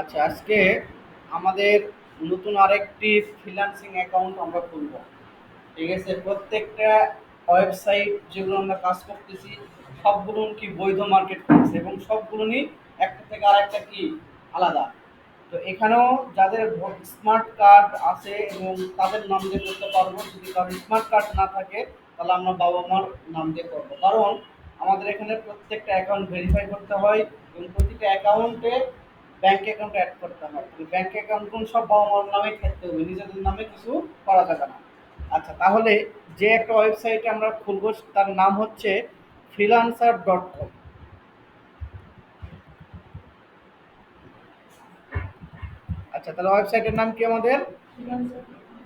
আচ্ছা আজকে আমাদের নতুন আরেকটি ফ্রিল্যান্সিং অ্যাকাউন্ট আমরা খুলব। ঠিক আছে? প্রত্যেকটা ওয়েবসাইট যেগুলো আমরা কাজ করতেছি সবগুলো কি বৈধ মার্কেট প্লেস এবং সবগুলোই একটা থেকে আরেকটা কি আলাদা? তো এখানেও যাদের স্মার্ট কার্ড আছে এবং তাদের নাম দিয়ে করতে পারব, যদি কারও স্মার্ট কার্ড না থাকে, তাহলে আমরা বাবা মার নাম দিয়ে করব। কারণ আমাদের এখানে প্রত্যেকটা অ্যাকাউন্ট ভেরিফাই করতে হয় এবং প্রতিটা অ্যাকাউন্টে ব্যাংক অ্যাকাউন্ট অ্যাড করতে হয় ব্যাংক অ্যাকাউন্ট কোন সব বাবা মার নামে থাকতে হবে, নিজেদের নামে কিছু করা যাবে না। আচ্ছা তাহলে যে একটা ওয়েবসাইটে আমরা খুলবো, তার নাম হচ্ছে ফ্রিলান্সার ডট কম আচ্ছা তাহলে ওয়েবসাইটের নাম কি আমাদের?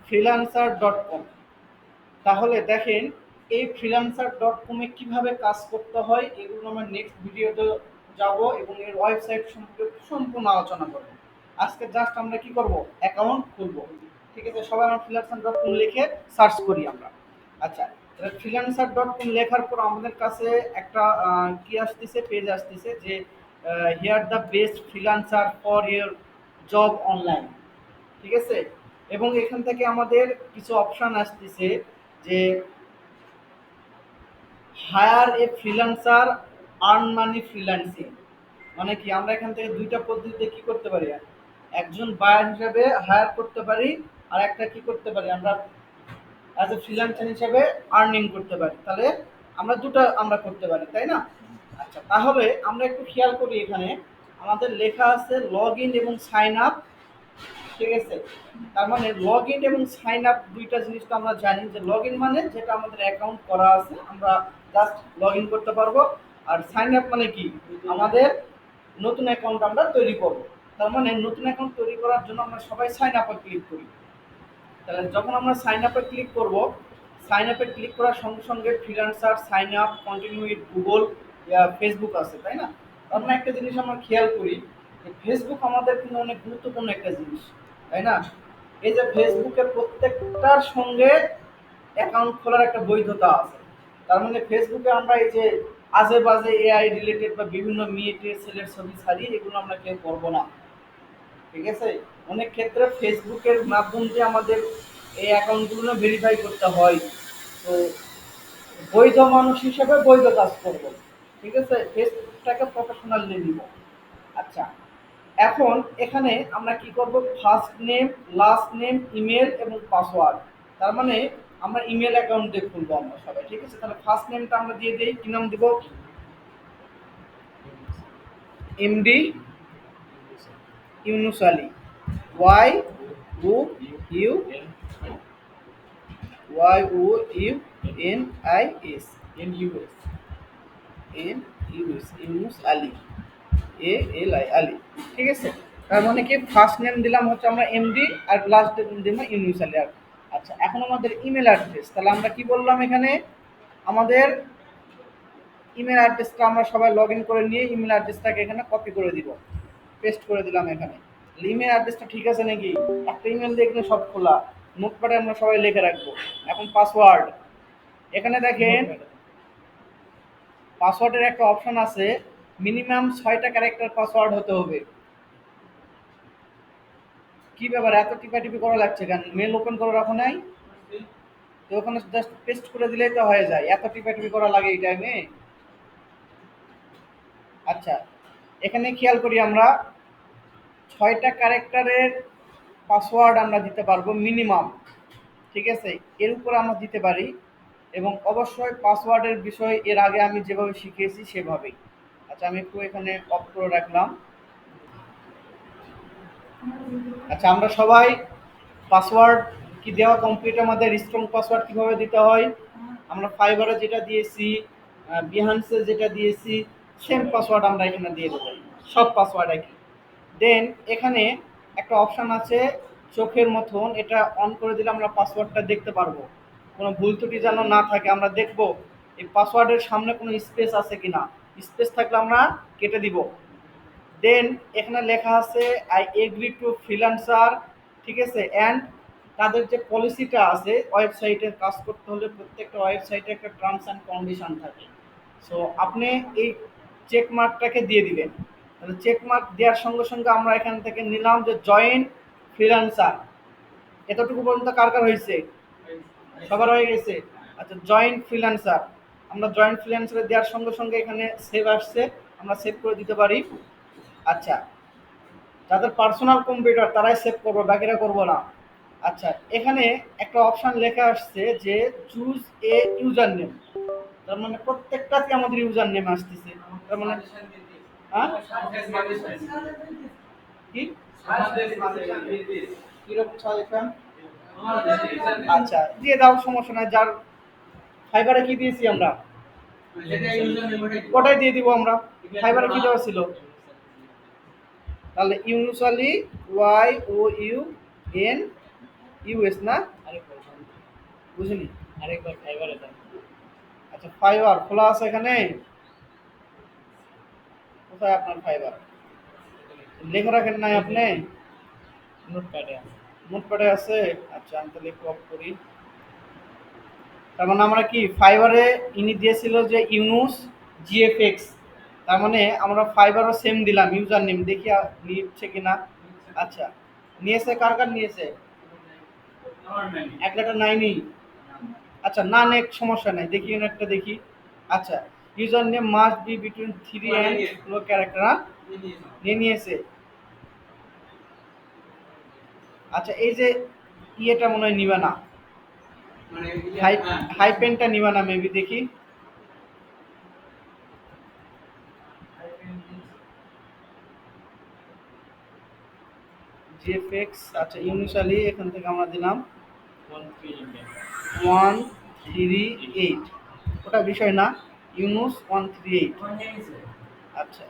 ফ্রিলান্সার ডট কম তাহলে দেখেন, এই ফ্রিলান্সার ডট কমে কীভাবে কাজ করতে হয়, এগুলো আমরা নেক্সট ভিডিওতে যাব এবং এর ওয়েবসাইট সম্পর্কে সম্পূর্ণ আলোচনা করব। আজকে জাস্ট আমরা কি করব? অ্যাকাউন্ট খুলব। ঠিক আছে? সবাই আমরা ফ্রিলান্সার ডট কম লিখে সার্চ করি আমরা। আচ্ছা ফ্রিলান্সার ডট কম লেখার পর আমাদের কাছে একটা কি আসতেছে? পেজ আসতেছে যে here the best freelancer for your job online ঠিক আছে? এবং এখান থেকে আমাদের কিছু অপশান আসতেছে যে hire a freelancer earn money freelancing মানে কি, আমরা এখান থেকে দুইটা পদ্ধতিতে কি করতে পারি? একজন বায়ার হিসাবে হায়ার করতে পারি, আর একটা কি করতে পারি? আমরা অ্যাজ এ ফ্রিল্যান্সার হিসাবে আর্নিং করতে পারি। তাহলে আমরা দুটো আমরা করতে পারি, তাই না? আচ্ছা তাহলে আমরা একটু খেয়াল করি এখানে। আমাদের লেখা আছে লগ ইন এবং সাইন আপ ঠিক আছে? তার মানে লগ ইন এবং সাইন আপ দুইটা জিনিস তো আমরা জানি যে লগ ইন মানে যেটা আমাদের অ্যাকাউন্ট করা আছে, আমরা জাস্ট লগ ইন করতে পারব। আর সাইন আপ মানে কি? আমাদের নতুন অ্যাকাউন্ট আমরা তৈরি করব। তার মানে নতুন অ্যাকাউন্ট তৈরি করার জন্য আমরা সবাই সাইন আপে ক্লিক করি। তাহলে যখন আমরা সাইন আপে ক্লিক করব সাইন আপে ক্লিক করার সঙ্গে সঙ্গে freelancer sign up continue with Google Facebook আছে, তাই না? তার মানে একটা জিনিস আমরা খেয়াল করি যে ফেসবুক আমাদের কিন্তু অনেক গুরুত্বপূর্ণ একটা জিনিস, তাই না? এই যে ফেসবুকের প্রত্যেকটার সঙ্গে অ্যাকাউন্ট খোলার একটা বৈধতা আছে। তার মানে ফেসবুকে আমরা এই যে বাজে এআই রিলেটেড বা বিভিন্ন মেয়েটের ছেলের ছবি ছাড়ি এগুলো আমরা কেউ করব না। ঠিক আছে? অনেক ক্ষেত্রে ফেসবুকের মাধ্যম দিয়ে আমাদের এই অ্যাকাউন্টগুলো ভেরিফাই করতে হয়। তো বৈধ মানুষ হিসেবে বৈধ কাজ করব। ঠিক আছে? ফেসবুকটাকে প্রফেশনাল নিব। আচ্ছা এখন এখানে আমরা কি করব? First name last name email এবং পাসওয়ার্ড তার মানে আমরা ইমেল অ্যাকাউন্ট দিয়ে খুলবো আমরা সবাই ঠিক আছে? তাহলে ফার্স্ট নেমটা আমরা দিয়ে দিই কি নাম দিব? MD Yunus Ali Y O U Y O U N I S N US N U S Yunus Ali A L I Ali ঠিক আছে? তার মানে কি? ফার্স্ট নেম দিলাম হচ্ছে আমরা এমডি আর লাস্ট নেম দিলাম ইউনুস আলী আর। আচ্ছা এখন আমাদের ইমেল অ্যাড্রেস তাহলে আমরা কি বললাম এখানে? আমাদের ইমেল অ্যাড্রেসটা আমরা সবাই লগ ইন করে নিয়ে ইমেল অ্যাড্রেসটাকে এখানে কপি করে দিব। পেস্ট করে দিলাম এখানে। ইমেল অ্যাড্রেসটা ঠিক আছে নাকি? একটা ইমেল দিয়ে এখানে সব খোলা। নোটপ্যাডে আমরা সবাই লিখে রাখব। এখন পাসওয়ার্ড এখানে দেখেন পাসওয়ার্ডের একটা অপশন আছে। মিনিমাম ছয়টা ক্যারেক্টার পাসওয়ার্ড হতে হবে। কি ব্যাপার? এত টিপা টিপি করা লাগছে কেন? মেল ওপেন করে রাখো নাই? তো ওখানে জাস্ট পেস্ট করে দিলেই তো হয়ে যায়। এত টিপা টিপি করা লাগে এই টাইমে আচ্ছা এখানে খেয়াল করি আমরা, ছয়টা ক্যারেক্টারের পাসওয়ার্ড আমরা দিতে পারব মিনিমাম ঠিক আছে? এর উপর আমরা দিতে পারি এবং অবশ্যই পাসওয়ার্ডের বিষয় এর আগে আমি যেভাবে শিখিয়েছি সেভাবেই। আচ্ছা আমি একটু এখানে অফ করে রাখলাম। আচ্ছা আমরা সবাই পাসওয়ার্ড কি দেওয়া কমপ্লিট আমাদের স্ট্রং পাসওয়ার্ড কীভাবে দিতে হয়? আমরা ফাইবারে যেটা দিয়েছি বিহান্সে যেটা দিয়েছি সেম পাসওয়ার্ড আমরা এখানে দিয়ে দেবো। সব পাসওয়ার্ড একই। দেন এখানে একটা অপশান আছে, চোখের মতন এটা অন করে দিলে আমরা পাসওয়ার্ডটা দেখতে পারব। কোনো ভুল ত্রুটি যেন না থাকে, আমরা দেখব এই পাসওয়ার্ডের সামনে কোনো স্পেস আছে কি না স্পেস থাকলে আমরা কেটে দিব। দেন এখানে লেখা আছে আই এগ্রি টু ফ্রিল্যান্সার ঠিক আছে? অ্যান্ড তাদের যে পলিসিটা আছে ওয়েবসাইটের কাজ করতে হলে প্রত্যেকটা ওয়েবসাইটে একটা টার্মস অ্যান্ড কন্ডিশন থাকে। সো আপনি এই চেক মার্কটাকে দিয়ে দিবেন তাহলে চেক মার্ক দেওয়ার সঙ্গে সঙ্গে আমরা এখান থেকে নিলাম যে জয়েন্ট ফ্রিল্যান্সার এতটুকু পর্যন্ত কার কার হয়েছে? সবার হয়ে গেছে। আচ্ছা জয়েন্ট ফ্রিল্যান্সার আমরা জয়েন্ট ফ্রিল্যান্সারে দেওয়ার সঙ্গে সঙ্গে এখানে সেভ আসছে। আমরা সেভ করে দিতে পারি। আচ্ছা। যাদের পার্সোনাল কম্পিউটার তারাই সেভ করব বাকিরা করব না। আচ্ছা এখানে একটা অপশন লেখা আসছে যে চুজ এ ইউজার নেম তার মানে প্রত্যেকটাতে আমাদের ইউজার নেম আসতেছে। তার মানে হ্যাঁ? কি? কীরকম সাজেশন আচ্ছা দিয়ে দাও সমস্যা নাই। যার ফাইবারে কি দিয়েছি আমরা? ওটাই দিয়ে দিব আমরা। ফাইবারে কি দেওয়া ছিল? তাহলে Yunusali Y O U N U S না? বুঝিনি? আরেকবার ফাইবারে আচ্ছা ফাইবার খোলা আছে এখানে? কোথায় আপনার ফাইবার লেখা রাখেন নাই আপনি? নোটপ্যাডে আছে। নোটপ্যাডে আছে? আচ্ছা আমি তাহলে অফ করি। তার মানে আমরা কি ফাইবারে ইনি দিয়েছিল যে ইউনুস জিএফএক্স তার মানে আমরা ফাইবারও সেম দিলাম ইউজার নেম দেখি নিচ্ছে কিনা। আচ্ছা নিয়েছে কার কার নিয়েছে? এক লেটার নাইনি আচ্ছা না নেক সমস্যা নাই দেখি একটা দেখি। আচ্ছা user name must be between three and no character নিয়ে নিয়েছে। আচ্ছা এই যে ইয়েটা মনে হয় নিবে না। হাই হাই পেনটা নিবে না মেবি দেখি। জিএফএক্স আচ্ছা ইউনিশালি এখান থেকে আমরা দিলাম ওয়ান থ্রি এইট ওটা বিষয় না ইউনুস ওয়ান থ্রি এইট আচ্ছা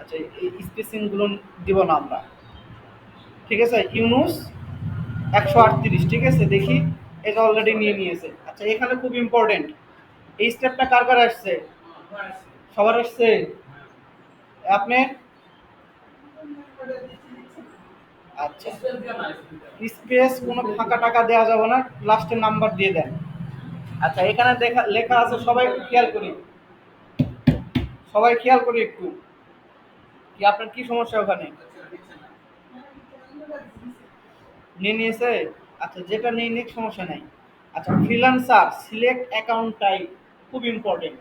আচ্ছা এই স্পেসিংগুলো দিব না আমরা। ঠিক আছে ইউনুস একশো আটত্রিশ, ঠিক আছে, দেখি, এটা অলরেডি নিয়ে নিয়েছে। আচ্ছা এখানে খুব ইম্পর্টেন্ট এই স্টেপটা কার কার আসছে? সবার আসছে? আপনি? আচ্ছা। স্পেস কোনো ফাঁকা টাকা দেওয়া যাবে না লাস্টে নাম্বার দিয়ে দেন। আচ্ছা এখানে দেখা লেখা আছে, সবাই খেয়াল করি। সবাই খেয়াল করি একটু। কি, আপনার কি সমস্যা ওখানে? নিয়ে নিয়েছে? আচ্ছা যেটা নিয়ে নিক, সমস্যা নাই। আচ্ছা ফ্রিল্যান্সার সিলেক্ট অ্যাকাউন্ট টাইপ খুব ইম্পর্টেন্ট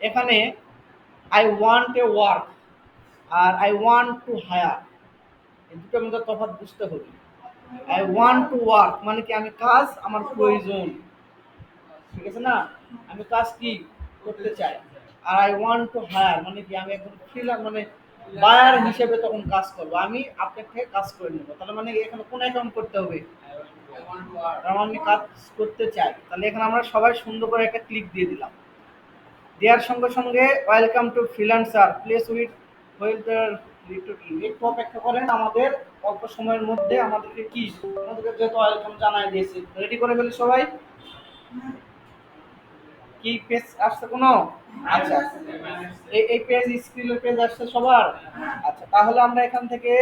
এখানে আই ওয়ান্ট এ ওয়ার্ক আর আই ওয়ান্ট টু হায়ার এই দুটোর মধ্যে তফাৎ বুঝতে হবে আই ওয়ান্ট টু ওয়ার্ক মানে কি আমি কাজ, আমার প্রয়োজন। ঠিক আছে না? আমি কাজ কি করতে চাই? আর আই ওয়ান্ট টু হায়ার মানে কি আমি একজন ফ্রিল্যান্স মানে বায়ার হিসেবে তখন কাজ করব। আমি আপনার থেকে কাজ করে নেব। তাহলে মানে এখানে কোন অ্যাকাউন্ট করতে হবে? কারণ আমি কাজ করতে চাই। তাহলে এখানে আমরা সবাই সুন্দর করে একটা ক্লিক দিয়ে দিলাম। দেওয়ার সঙ্গে সঙ্গে welcome to freelancer place with ওয়েলদার একটু অপেক্ষা করেন। আমাদের অল্প সময়ের মধ্যে আমাদেরকে কি আমাদেরকে যেহেতু ওয়েলকাম জানাই দিয়েছে। রেডি করে ফেলি সবাই? কি পেজ আসছে কোনো? আচ্ছা। এই এই পেজ স্ক্রিনের পেজ আসছে সবার? আচ্ছা তাহলে আমরা এখান থেকে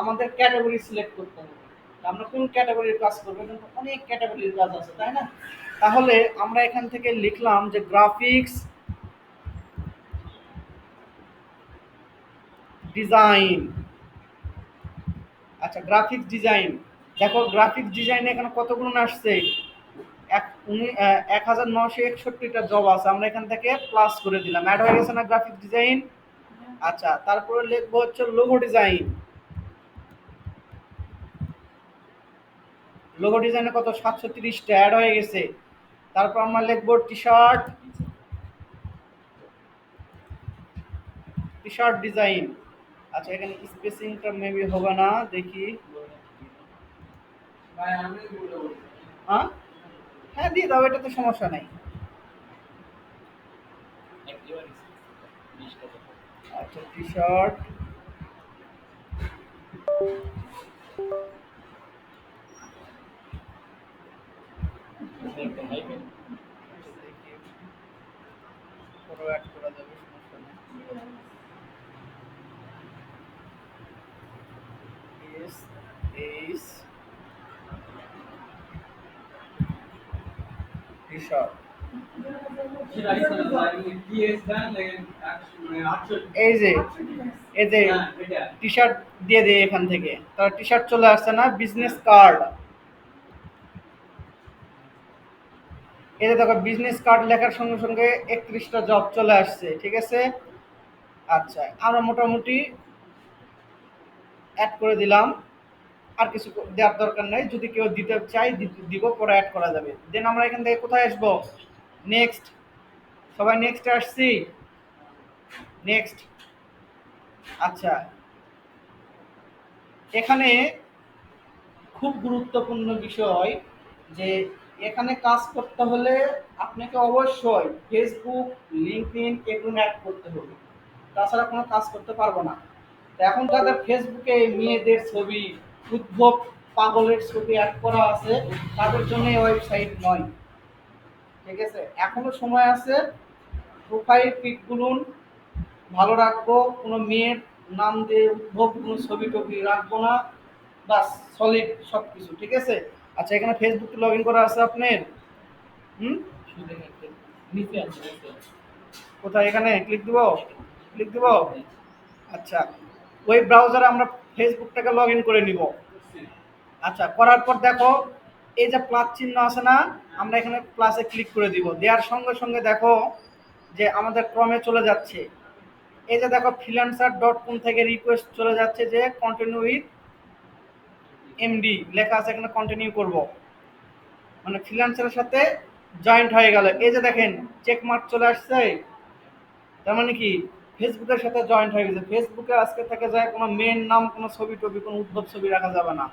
আমাদের ক্যাটাগরি সিলেক্ট করতে হবে। আমরা কোন ক্যাটাগরির কাজ করব? কিন্তু অনেক ক্যাটাগরির কাজ আছে, তাই না? তাহলে আমরা এখান থেকে লিখলাম যে গ্রাফিক্স ডিজাইন। আচ্ছা গ্রাফিক্স ডিজাইন দেখো গ্রাফিক্স ডিজাইনে এখানে কতগুলো আসছে? এক, উনি এক হাজার নশো একষট্টিটা জব আছে। আমরা এখান থেকে প্লাস করে দিলাম। অ্যাড হয়ে গেছে না গ্রাফিক্স ডিজাইন আচ্ছা তারপরে লিখব হচ্ছে লোগো ডিজাইন লোগো ডিজাইনে কত? সাতশো তিরিশটা অ্যাড হয়ে গেছে। তারপর আমরা লিখব T shirt T shirt design আচ্ছা এখানে স্পেসিংটা মেবি হবে না দেখি। হ্যাঁ? হ্যাঁ দিয়ে দাও এটাতে সমস্যা নাই। আচ্ছা টি শার্ট করা যাবে সমস্যা নেই। এস এইচ টি শার্ট এই যে এই যে টি শার্ট দিয়ে দিই এখান থেকে। তার টি শার্ট চলে আসছে না বিজনেস কার্ড এই যে দেখো বিজনেস কার্ড লেখার সঙ্গে সঙ্গে একত্রিশটা জব চলে আসছে ঠিক আছে? আচ্ছা আমরা মোটামুটি অ্যাড করে দিলাম। আর কিছু দেওয়ার দরকার নাই। যদি কেউ দিতে চাই দিব, পরে অ্যাড করা যাবে। দেন আমরা এখান থেকে কোথায় আসব? নেক্সট সবাই নেক্সট আসছি? নেক্সট আচ্ছা। এখানে খুব গুরুত্বপূর্ণ বিষয় যে, এখানে কাজ করতে হলে আপনাকে অবশ্যই ফেসবুক লিঙ্কডইন এগুলো অ্যাড করতে হবে। তাছাড়া কোনো কাজ করতে পারব না। এখন যাদের ফেসবুকে মেয়েদের ছবি উদ্ভব পাগলের ছবি অ্যাড করা আছে তাদের জন্য ওয়েবসাইট নয়। ঠিক আছে? এখনও সময় আছে প্রোফাইল পিকগুলো ভালো রাখব কোনো মেয়ের নাম দিয়ে উদ্ভব কোনো ছবি টবি রাখব না বাস সলিড সব কিছু ঠিক আছে? আচ্ছা এখানে ফেসবুক লগ ইন করা আছে আপনার? হুম। কোথায়? এখানে ক্লিক দিব? ক্লিক দিব? আচ্ছা। ওই ব্রাউজারে আমরা ফেসবুকটাকে লগ ইন করে নিব। আচ্ছা করার পর দেখো, এই যে প্লাস চিহ্ন আছে না, আমরা এখানে প্লাসে ক্লিক করে দিব। দেওয়ার সঙ্গে সঙ্গে দেখো যে আমাদের ক্রমে চলে যাচ্ছে। এই যে দেখো ফ্রিল্যান্সার ডট কম থেকে রিকোয়েস্ট চলে যাচ্ছে যে কন্টিনিউ উইথ এমডি লেখা আছে এখানে কন্টিনিউ করব। মানে ফ্রিল্যান্সারের সাথে জয়েন্ট হয়ে গেল। এই যে দেখেন চেক মার্ক চলে আসছে। তার মানে কি? ফেসবুকের সাথে জয়েন্ট হয়ে গেছে। ফেসবুকে আজকে থেকে যায় কোনো মেন নাম, কোনো ছবি টবি, কোনো উদ্ভব ছবি রাখা যাবে না।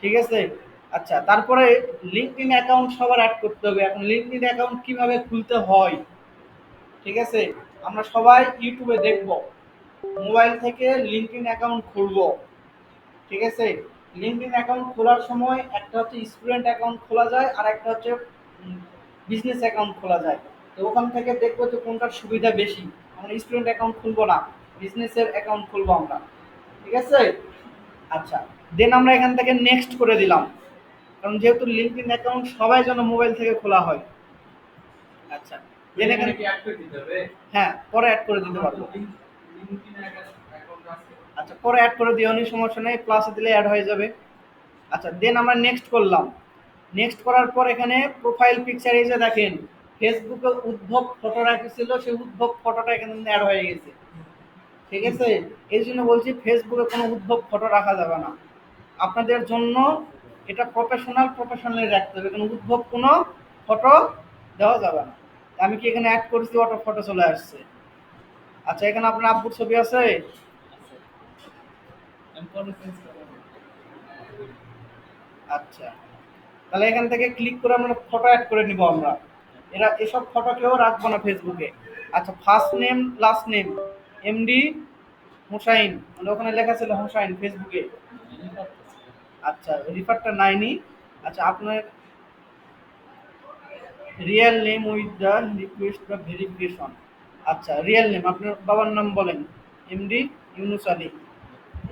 ঠিক আছে? আচ্ছা তারপরে লিঙ্কডইন অ্যাকাউন্ট সবার অ্যাড করতে হবে। এখন লিঙ্কডইন অ্যাকাউন্ট কীভাবে খুলতে হয়? ঠিক আছে? আমরা সবাই ইউটিউবে দেখব। মোবাইল থেকে লিঙ্কডইন অ্যাকাউন্ট খুলব। ঠিক আছে? লিঙ্কডইন অ্যাকাউন্ট খোলার সময় একটা হচ্ছে স্টুডেন্ট অ্যাকাউন্ট খোলা যায়, আর একটা হচ্ছে বিজনেস অ্যাকাউন্ট খোলা যায়। তো ওখান থেকে দেখব যে কোনটার সুবিধা বেশি। আমরা স্টুডেন্ট অ্যাকাউন্ট খুলবো না বিজনেসের অ্যাকাউন্ট খুলবো আমরা। ঠিক আছে? আচ্ছা দেন আমরা এখান থেকে নেক্সট করে দিলাম। কারণ যেহেতু লিঙ্কডইন অ্যাকাউন্ট সবাই যেন মোবাইল থেকে খোলা হয়। আচ্ছা দেন এখানে হ্যাঁ পরে অ্যাড করে দিতে পারব। আচ্ছা পরে অ্যাড করে দিও নি সমস্যা নেই। প্লাসে দিলে অ্যাড হয়ে যাবে। আচ্ছা দেন আমরা নেক্সট করলাম। নেক্সট করার পর এখানে প্রোফাইল পিকচার এই যে দেখেন। ফেসবুকে উদ্ভব ফটো রাখেছিল, সেই উদ্ভব ফটোটা এখানে অ্যাড হয়ে গেছে। ঠিক আছে? এই জন্য বলছি ফেসবুকে কোনো উদ্ভব ফটো রাখা যাবে না। আপনাদের জন্য এটা প্রফেশনাল প্রফেশনালি রাখতে হবে। কোনো উদ্ভব কোনো ফটো দেওয়া যাবে না। আমি কি এখানে অ্যাড করেছি? অটো ফটো চলে আসছে। আচ্ছা এখানে আপনার আব্বুর ছবি আছে? আচ্ছা। তাহলে এখান থেকে ক্লিক করে আমরা ফটো অ্যাড করে নিব আমরা। এরা এসব ফটো কেউ রাখব না ফেসবুকে। আচ্ছা first name last name MD Husain মানে ওখানে লেখা ছিল হুসাইন ফেসবুকে। আচ্ছা রিফারটা নাইনি। আচ্ছা আপনার real name with the request বা ভেরিফিকেশন আচ্ছা রিয়েল নেম আপনার বাবার নাম বলেন। MD Yunus Ali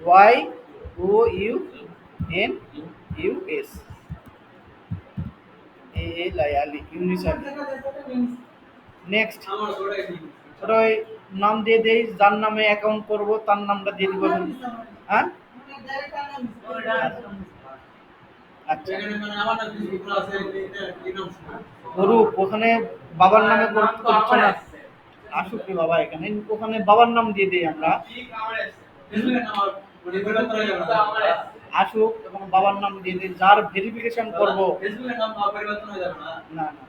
Y O U N U S I Ali next ওই নাম দিয়ে দেই, যার নামে অ্যাকাউন্ট করব, তার নামটা দিয়ে দিব। হ্যাঁ? আচ্ছা। করুক ওখানে বাবার নামে করছে না। আসুক বাবা এখানে, ওখানে বাবার নাম দিয়ে দিই আমরা। আসুক এবং বাবার নাম দিয়ে দিই যার ভেরিফিকেশন করব। না না?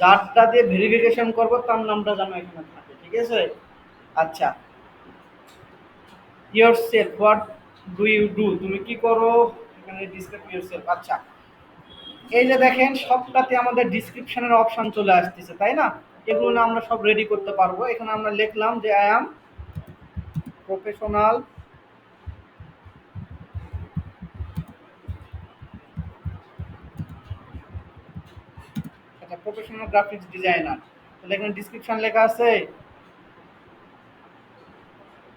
যারটা দিয়ে ভেরিফিকেশন করব তার নামটা যেন এখানে থাকে ঠিক আছে? আচ্ছা। Yourself what do you do তুমি কি করো? এখানে ডিসক্রাইব ইয়োর সেলফ আচ্ছা। এই যে দেখেন সবটাতে আমাদের ডিসক্রিপশনের অপশন চলে আসতেছে তাই না? এগুলো আমরা সব রেডি করতে পারব। এখানে আমরা লিখলাম যে আই অ্যাম প্রফেশনাল আচ্ছা প্রফেশনাল গ্রাফিক্স ডিজাইনার তাহলে এখানে ডিসক্রিপশন লেখা আছে।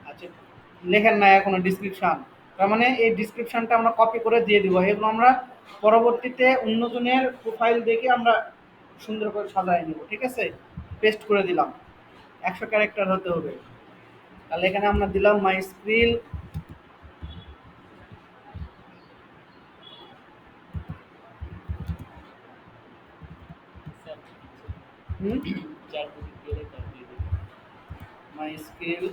আচ্ছা লেখেন না এখনও ডিসক্রিপশন তার মানে এই ডিসক্রিপশনটা আমরা কপি করে দিয়ে দিব। এগুলো আমরা পরবর্তীতে অন্যজনের প্রোফাইল দেখে আমরা সুন্দর করে সাজায় নেব, ঠিক আছে? পেস্ট করে দিলাম। একশো ক্যারেক্টার হতে হবে। তাহলে এখানে আমরা দিলাম মাই স্ক্রিল স্যার হুম চার কোটি গেলে তার দিয়ে দেবে my skill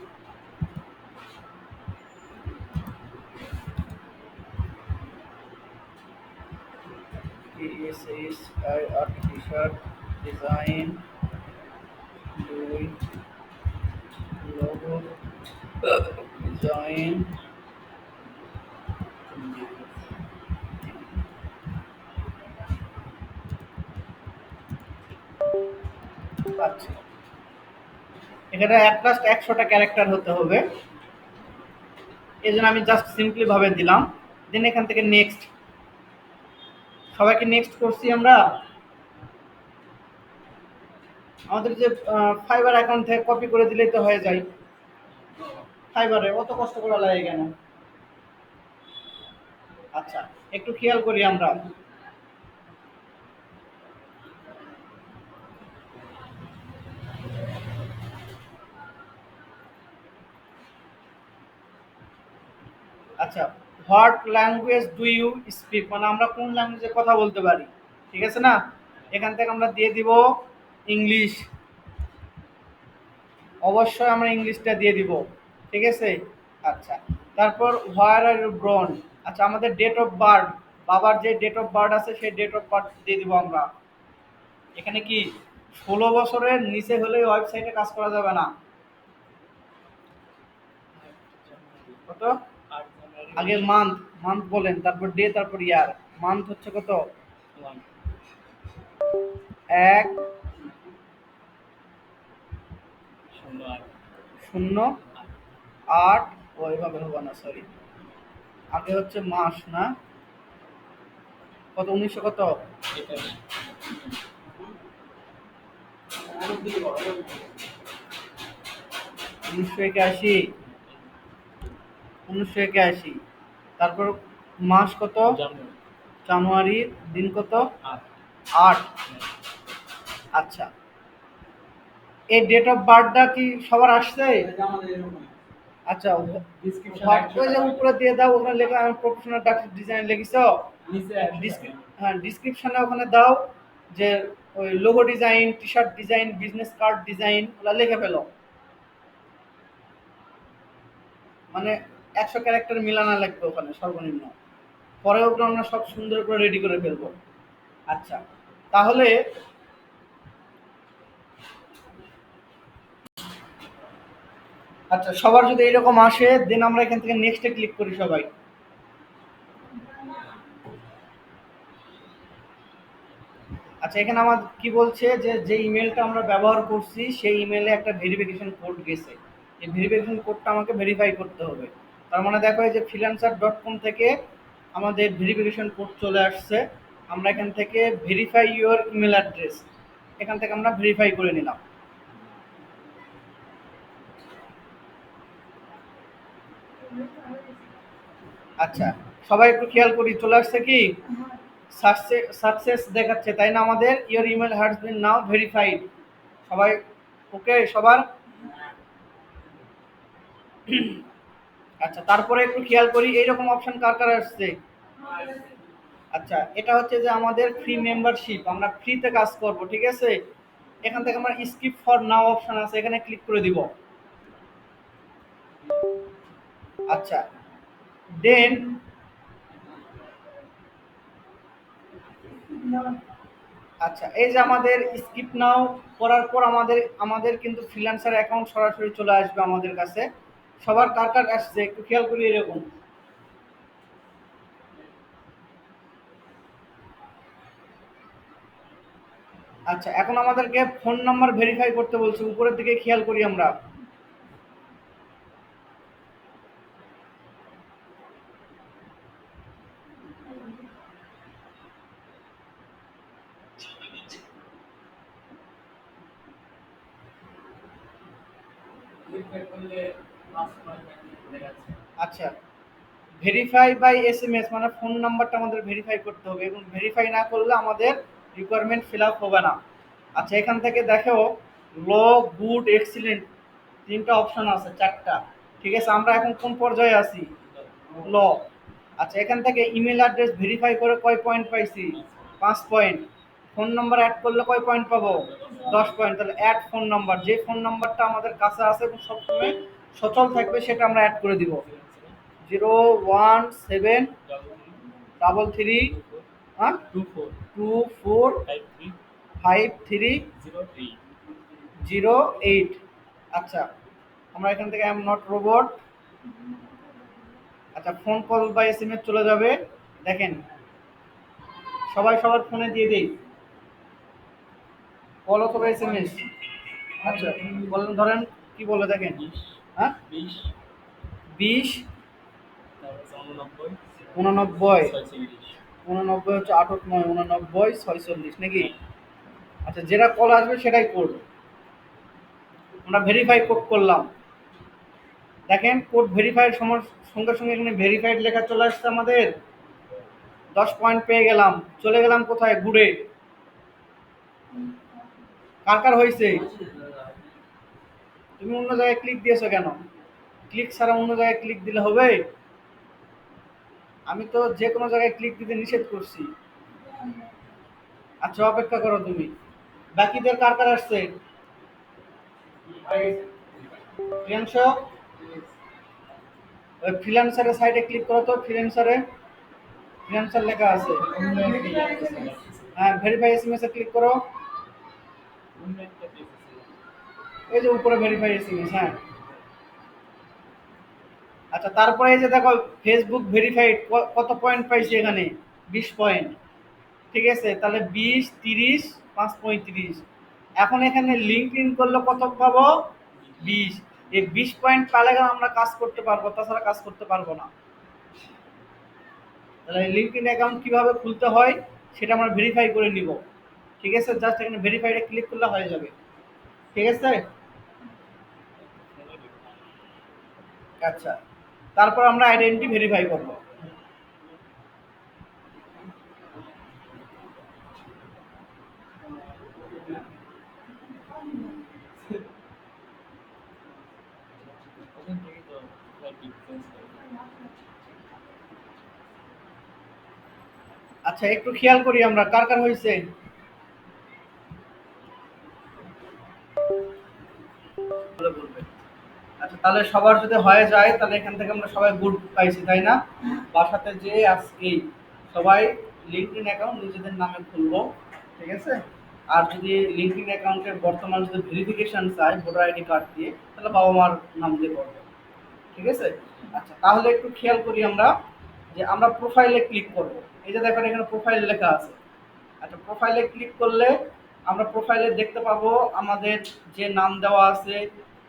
is a t-shirt design doing logo design আচ্ছা এখানে অ্যাট লাস্ট একশোটা ক্যারেক্টার হতে হবে। এই জন্য আমি জাস্ট সিম্পলি ভাবে দিলাম। দেন এখান থেকে নেক্সট সবাইকে নেক্সট করছি আমরা। আমাদের যে ফাইবার অ্যাকাউন্ট থেকে কপি করে দিলেই তো হয়ে যায়। ফাইবারে অত কষ্ট করা লাগে কেন? আচ্ছা একটু খেয়াল করি আমরা। আচ্ছা what language do you speak মানে আমরা কোন ল্যাঙ্গুয়েজে কথা বলতে পারি? ঠিক আছে না? এখান থেকে আমরা দিয়ে দিব ইংলিশ অবশ্যই আমরা ইংলিশটা দিয়ে দিব। ঠিক আছে? আচ্ছা তারপর হোয়ার আর ইউ ব্রন আচ্ছা আমাদের ডেট অফ বার্থ বাবার যে ডেট অফ বার্থ আছে, সেই ডেট অফ বার্থ দিয়ে দিব আমরা। এখানে কি ষোলো বছরের নিচে হলে ওয়েবসাইটে কাজ করা যাবে না? কত? আগে মান্থ মান্থ বলেন তারপর ডে তারপর ইয়ার মান্থ হচ্ছে কত? এক শূন্য আট। ও এভাবে হবে না সরি আগে হচ্ছে মাস না? কত উনিশশো কত? উনিশশো একাশি। উনিশশো একাশি। তারপর মাস কত? জানুয়ারি দিন কত? আট। আচ্ছা। এই ডেট অফ বার্থটা কি সবার আসছে? আচ্ছা ওই যে উপরে দিয়ে দাও ওখানে লেখা আমি প্রফেশনাল ডিজাইন লিখিছো হ্যাঁ ডিসক্রিপশনে ওখানে দাও যে ওই logo design t-shirt design business card design ওগুলো লিখে ফেলো। মানে একশো ক্যারেক্টার মিলানো লাগবে ওখানে, সর্বনিম্ন। পরে ওগুলো আমরা সব সুন্দর করে রেডি করে ফেলব। আচ্ছা তাহলে আচ্ছা সবার যদি এরকম আসে দেন আমরা এখান থেকে নেক্সটে ক্লিক করি সবাই। আচ্ছা এখানে আমার কি বলছে যে যে ইমেলটা আমরা ব্যবহার করছি, সেই ইমেলে একটা ভেরিফিকেশন কোড গেছে। এই ভেরিফিকেশন কোডটা আমাকে ভেরিফাই করতে হবে। তার মানে দেখো এই যে ফ্রিল্যান্সার ডট কম থেকে আমাদের ভেরিফিকেশন কোড চলে আসছে। আমরা এখান থেকে ভেরিফাই ইউর ইমেল অ্যাড্রেস এখান থেকে আমরা ভেরিফাই করে নিলাম। আচ্ছা সবাই একটু খেয়াল করি, চলে আসছে কি? সাকসেস দেখাচ্ছে, তাই না আমাদের? Your email has been now verified সবাই ওকে সবার? আচ্ছা তারপরে একটু খেয়াল করি, এইরকম অপশন কার কার আসছে? আচ্ছা এটা হচ্ছে যে আমাদের ফ্রি মেম্বারশিপ আমরা ফ্রিতে কাজ করব, ঠিক আছে? এখান থেকে আমরা স্কিপ ফর নাও অপশন আছে, এখানে ক্লিক করে দিব। আচ্ছা দেন আচ্ছা এই যে আমাদের স্কিপ নাও করার পর আমাদের আমাদের কিন্তু ফ্রিল্যান্সার অ্যাকাউন্ট সরাসরি চলে আসবে আমাদের কাছে। সবার কার কার আসছে একটু খেয়াল করি এরকম আচ্ছা এখন আমাদেরকে ফোন নাম্বার ভেরিফাই করতে বলছে, উপরের দিকে খেয়াল করি আমরা করলে পাঁচ নয় মিনিট দেখাচ্ছে আচ্ছা verify by S M S মানে ফোন নাম্বারটা আমাদের ভেরিফাই করতে হবে এবং ভেরিফাই না করলে আমাদের রিকোয়ারমেন্ট ফিল আপ হবে না। আচ্ছা এখান থেকে দেখো ল গুড এক্সিলেন্ট তিনটা অপশন আছে, চারটা। ঠিক আছে, আমরা এখন কোন পর্যায়ে আছি? ল আচ্ছা এখান থেকে ইমেল অ্যাড্রেস ভেরিফাই করে কয় পয়েন্ট পাইছি? পাঁচ পয়েন্ট ফোন নাম্বার অ্যাড করলে কয় পয়েন্ট পাবো? দশ পয়েন্ট তাহলে অ্যাড ফোন নাম্বার যে ফোন নাম্বারটা আমাদের কাছে আছে এবং সবসময় সচল থাকবে, সেটা আমরা অ্যাড করে দিব। Zero one seven double three হ্যাঁ two four two four five three zero eight আচ্ছা আমরা এখান থেকে এম নট রোবট আচ্ছা ফোন কল বা এস এম এস চলে যাবে। দেখেন সবাই সবার ফোনে দিয়ে দিই। কল অথবা এস এম এস আচ্ছা বলেন ধরেন কি বলে দেখেন? হ্যাঁ? বিশ। বিশ। উননব্বই। উননব্বই। হচ্ছে আটক নয় উননব্বই ছয়চল্লিশ নাকি? আচ্ছা যেটা কল আসবে সেটাই কোড আমরা ভেরিফাই কোড করলাম। দেখেন কোড ভেরিফাইয়ের সময় সঙ্গে সঙ্গে এখানে ভেরিফাইড লেখা চলে আসছে আমাদের। দশ পয়েন্ট পেয়ে গেলাম। চলে গেলাম কোথায়? ঘুরে কার কার হয়েছে? তুমি অন্য জায়গায় ক্লিক দিয়েছ কেন? ক্লিক ছাড়া অন্য জায়গায় ক্লিক দিলে হবে? আমি তো যে কোনো জায়গায় ক্লিক দিতে নিষেধ করছি। আচ্ছা অপেক্ষা করো তুমি। বাকিদের কার কার আসছে? ফ্রিল্যান্সারের সাইডে ক্লিক করো তো ফ্রিল্যান্সারে ফ্রিল্যান্সার লেখা আছে। হ্যাঁ ভেরিফাই এসএমএস এ ক্লিক করো। এই যে উপরে ভেরিফাই এসএমএস হ্যাঁ। আচ্ছা তারপরে এই যে দেখো ফেসবুক ভেরিফাইড কত পয়েন্ট পাইছি এখানে? বিশ পয়েন্ট ঠিক আছে? তাহলে বিশ, তিরিশ, পাঁচ পঁয়ত্রিশ। এখন এখানে লিঙ্ক ইন করলে কত পাবো? বিশ। এই বিশ পয়েন্ট পালে গেলে আমরা কাজ করতে পারব, তাছাড়া কাজ করতে পারব না। তাহলে লিঙ্ক ইন অ্যাকাউন্ট কীভাবে খুলতে হয়, সেটা আমরা ভেরিফাই করে নিব। ঠিক আছে? জাস্ট এখানে ভেরিফাইডে ক্লিক করলে হয়ে যাবে। ঠিক আছে? আচ্ছা। তারপর আমরা আইডেন্টি ভেরিফাই করব। আচ্ছা একটু খেয়াল করি আমরা কার কার হয়েছে? তাহলে সবার যদি হয়ে যায় তাহলে এখান থেকে আমরা সবাই গুড পাইছি তাই না? বাসাতে যে আজকেই সবাই লিঙ্কডিন অ্যাকাউন্ট নিজেদের নামে খুলবো ঠিক আছে? আর যদি লিঙ্কডিন অ্যাকাউন্টের বর্তমান যদি ভেরিফিকেশন চাই ভোটার আইডি কার্ড দিয়ে তাহলে বাবা মার নাম দিয়ে করব ঠিক আছে? আচ্ছা তাহলে একটু খেয়াল করি আমরা যে আমরা প্রোফাইলে ক্লিক করব। এই যে দেখেন এখানে প্রোফাইল লেখা আছে। আচ্ছা প্রোফাইলে ক্লিক করলে আমরা প্রোফাইলে দেখতে পাবো আমাদের যে নাম দেওয়া আছে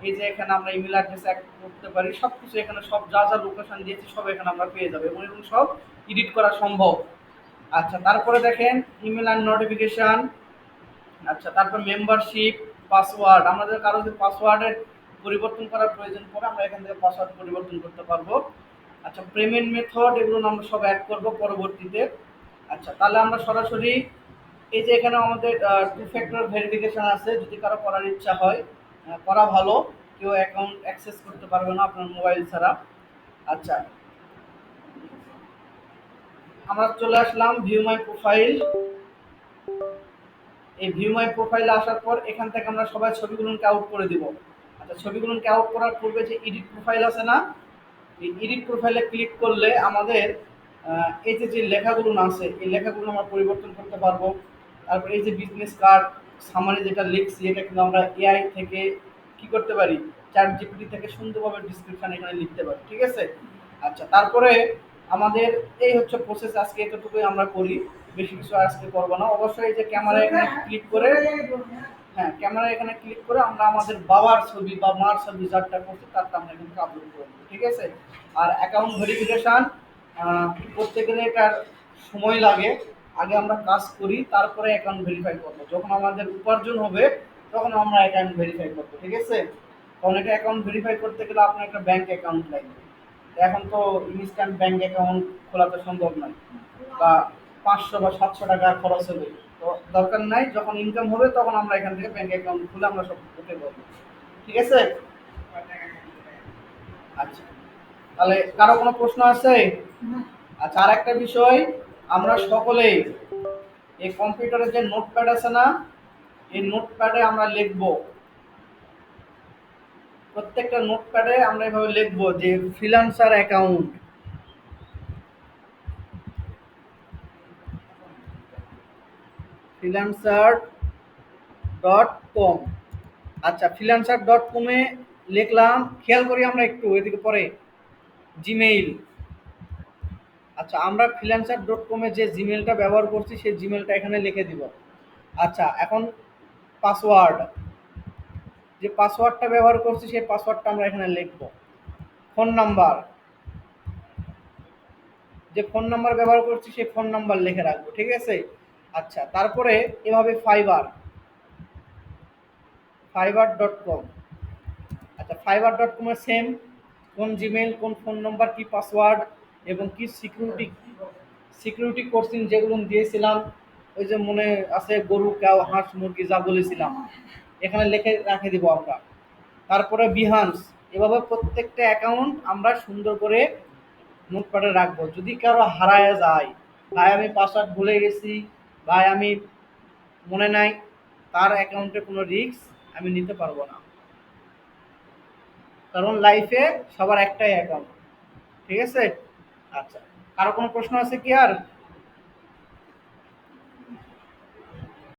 এই যে এখানে আমরা ইমেল অ্যাড্রেস অ্যাড করতে পারি সব কিছু এখানে সব যা যা লোকেশন দিয়েছি সব এখানে আমরা পেয়ে যাব এবং এবং সব এডিট করা সম্ভব। আচ্ছা তারপরে দেখেন ইমেল অ্যান্ড নোটিফিকেশান আচ্ছা তারপর মেম্বারশিপ পাসওয়ার্ড আমাদের কারও যদি পাসওয়ার্ডের পরিবর্তন করার প্রয়োজন পড়ে, আমরা এখান থেকে পাসওয়ার্ড পরিবর্তন করতে পারব। আচ্ছা পেমেন্ট মেথড এগুলো আমরা সব অ্যাড করব পরবর্তীতে। আচ্ছা তাহলে আমরা সরাসরি এই যে এখানে আমাদের টু ফ্যাক্টর ভেরিফিকেশন আছে, যদি কারও করার ইচ্ছা হয় করা ভালো। কেউ অ্যাকাউন্ট অ্যাক্সেস করতে পারবে না আপনার মোবাইল ছাড়া। আচ্ছা। আমরা চলে আসলাম ভিউ মাই প্রোফাইল এই ভিউ মাই প্রোফাইলে আসার পর এখান থেকে আমরা সবাই ছবিগুলোকে আউট করে দিব। আচ্ছা ছবিগুলোকে আউট করার পূর্বে যে এডিট প্রোফাইল আছে না, এই এডিট প্রোফাইলে ক্লিক করলে আমাদের এই যে যে লেখাগুলো আছে, এই লেখাগুলো আমরা পরিবর্তন করতে পারব। তারপর এই যে বিজনেস কার্ড সামানে যেটা লিখছি এটা কিন্তু আমরা এআই থেকে কি করতে পারি? চ্যাট জিপিটি থেকে সুন্দরভাবে ডিসক্রিপশন এখানে লিখতে পারি ঠিক আছে? আচ্ছা তারপরে আমাদের এই হচ্ছে প্রসেস আজকে এতটুকুই আমরা করি। বেশি কিছু আজকে করব না। অবশ্যই এই যে ক্যামেরা এখানে ক্লিক করে হ্যাঁ ক্যামেরা এখানে ক্লিক করে আমরা আমাদের বাবার ছবি বা মার ছবি যারটা করছি তারটা আমরা এখানে আপলোড করে দেবো ঠিক আছে? আর অ্যাকাউন্ট ভেরিফিকেশান করতে গেলে এটার সময় লাগে। আগে আমরা কাজ করি তারপরে অ্যাকাউন্ট ভেরিফাই করব। যখন আমাদের উপার্জন হবে তখন আমরা অ্যাকাউন্ট ভেরিফাই করব ঠিক আছে? কারণ এটা অ্যাকাউন্ট ভেরিফাই করতে গেলে আপনার একটা ব্যাংক অ্যাকাউন্ট লাগবে। এখন তো ইনস্ট্যান্ট ব্যাংক অ্যাকাউন্ট খোলা তো সম্ভব নয়। বা পাঁচশো বা সাতশো টাকা খরচ হবে। তো দরকার নাই যখন ইনকাম হবে তখন আমরা এখান থেকে ব্যাংক অ্যাকাউন্ট খুলে আমরা সব করতে পারব ঠিক আছে? আচ্ছা। তাহলে কারও কোনো প্রশ্ন আছে? আচ্ছা আর একটা বিষয়। আমরা সকলেই এই কম্পিউটারের যে নোটপ্যাড আছে না, এই নোটপ্যাডে আমরা লিখব। প্রত্যেকটা নোটপ্যাডে আমরা এভাবে লিখব যে freelancer account freelancer dot com আচ্ছা ফ্রিল্যান্সার ডট কমে লিখলাম। খেয়াল করি আমরা একটু, এদিকে পরে। জিমেইল আচ্ছা আমরা ফ্রিল্যান্সার ডট কমে যে জিমেলটা ব্যবহার করছি, সেই জিমেলটা এখানে লিখে দিব। আচ্ছা এখন পাসওয়ার্ড যে পাসওয়ার্ডটা ব্যবহার করছি, সেই পাসওয়ার্ডটা আমরা এখানে লিখব। Phone number. যে ফোন নাম্বার ব্যবহার করছি, সেই ফোন নাম্বার লিখে রাখব, ঠিক আছে? আচ্ছা তারপরে এভাবে ফাইবার ফাইবার ডট কম আচ্ছা ফাইবার ডট কমের সেম কোন জিমেল কোন ফোন নাম্বার, কি পাসওয়ার্ড এবং কি সিকিউরিটি সিকিউরিটি কোর্সিং যেগুলো দিয়েছিলাম, ওই যে মনে আছে গরু, কাউ, হাঁস, মুরগি, যা বলেছিলাম, এখানে লিখে রাখে দিব আমরা। তারপরে বিহান্স এভাবে প্রত্যেকটা অ্যাকাউন্ট আমরা সুন্দর করে নোটপ্যাডে রাখব। যদি কারও হারায় যায়, ভাই, আমি পাসওয়ার্ড ভুলে গেছি, ভাই, আমি মনে নাই, তার অ্যাকাউন্টে কোনো রিস্ক আমি নিতে পারব না। কারণ লাইফে সবার একটাই অ্যাকাউন্ট ঠিক আছে? আচ্ছা। কারও কোনো প্রশ্ন আছে কি আর?